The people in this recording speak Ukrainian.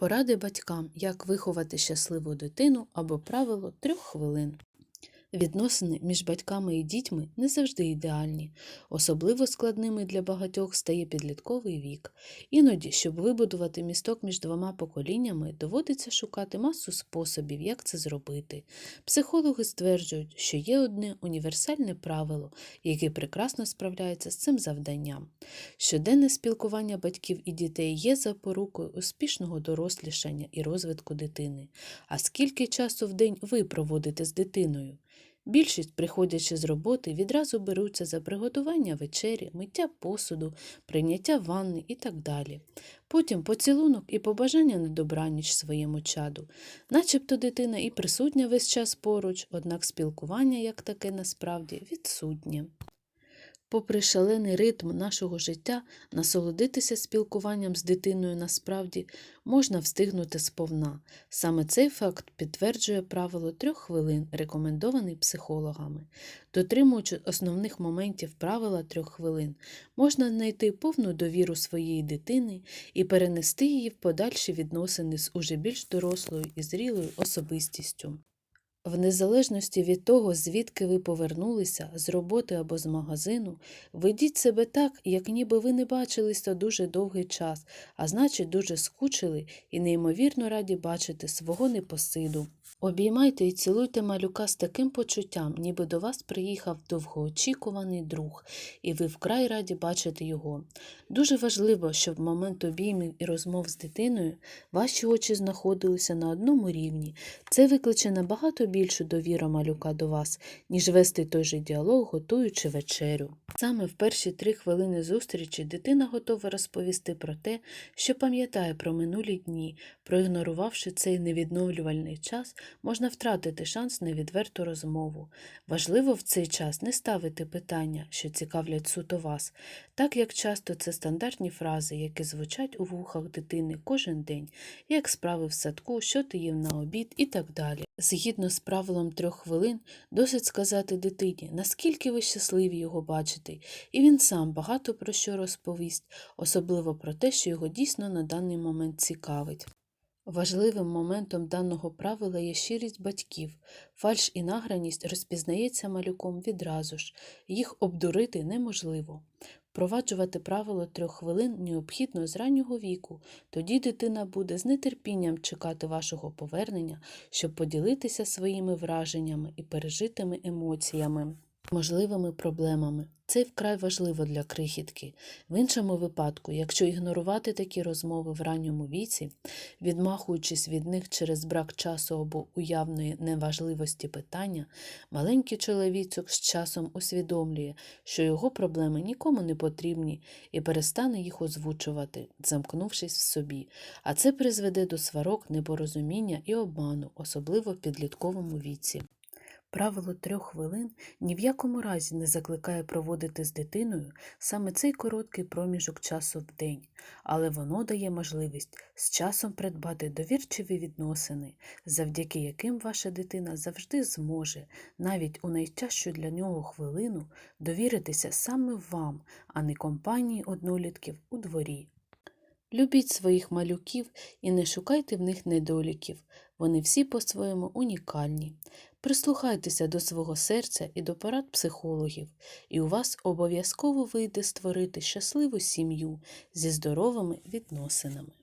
Поради батькам, як виховати щасливу дитину або правило трьох хвилин. Відносини між батьками і дітьми не завжди ідеальні. Особливо складними для багатьох стає підлітковий вік. Іноді, щоб вибудувати місток між двома поколіннями, доводиться шукати масу способів, як це зробити. Психологи стверджують, що є одне універсальне правило, яке прекрасно справляється з цим завданням. Щоденне спілкування батьків і дітей є запорукою успішного дорослішання і розвитку дитини. А скільки часу в день ви проводите з дитиною? Більшість, приходячи з роботи, відразу беруться за приготування вечері, миття посуду, прийняття ванни і так далі. Потім поцілунок і побажання на добраніч своєму чаду. Начебто дитина і присутня весь час поруч, однак спілкування як таке насправді відсутнє. Попри шалений ритм нашого життя, насолодитися спілкуванням з дитиною насправді можна встигнути сповна. Саме цей факт підтверджує правило трьох хвилин, рекомендований психологами. Дотримуючи основних моментів правила трьох хвилин, можна знайти повну довіру своєї дитини і перенести її в подальші відносини з уже більш дорослою і зрілою особистістю. В незалежності від того, звідки ви повернулися, з роботи або з магазину, ведіть себе так, як ніби ви не бачилися дуже довгий час, а значить, дуже скучили і неймовірно раді бачити свого непосиду. Обіймайте і цілуйте малюка з таким почуттям, ніби до вас приїхав довгоочікуваний друг, і ви вкрай раді бачити його. Дуже важливо, щоб в момент обіймів і розмов з дитиною ваші очі знаходилися на одному рівні. Це викличе набагато більшу довіру малюка до вас, ніж вести той же діалог, готуючи вечерю. Саме в перші три хвилини зустрічі дитина готова розповісти про те, що пам'ятає про минулі дні, проігнорувавши цей невідновлювальний час, можна втратити шанс на відверту розмову. Важливо в цей час не ставити питання, що цікавлять суто вас, так як часто це стандартні фрази, які звучать у вухах дитини кожен день, як справи в садку, що ти їв на обід і так далі. Згідно з правилом трьох хвилин, досить сказати дитині, наскільки ви щасливі його бачити, і він сам багато про що розповість, особливо про те, що його дійсно на даний момент цікавить. Важливим моментом даного правила є щирість батьків. Фальш і награність розпізнається малюком відразу ж, їх обдурити неможливо. Впроваджувати правило трьох хвилин необхідно з раннього віку, тоді дитина буде з нетерпінням чекати вашого повернення, щоб поділитися своїми враженнями і пережитими емоціями, можливими проблемами. Це вкрай важливо для крихітки. В іншому випадку, якщо ігнорувати такі розмови в ранньому віці, відмахуючись від них через брак часу або уявної неважливості питання, маленький чоловічок з часом усвідомлює, що його проблеми нікому не потрібні і перестане їх озвучувати, замкнувшись в собі, а це призведе до сварок, непорозуміння і обману, особливо в підлітковому віці. Правило трьох хвилин ні в якому разі не закликає проводити з дитиною саме цей короткий проміжок часу в день, але воно дає можливість з часом придбати довірчиві відносини, завдяки яким ваша дитина завжди зможе, навіть у найтяжчу для нього хвилину, довіритися саме вам, а не компанії однолітків у дворі. Любіть своїх малюків і не шукайте в них недоліків, вони всі по-своєму унікальні. Прислухайтеся до свого серця і до порад психологів, і у вас обов'язково вийде створити щасливу сім'ю зі здоровими відносинами.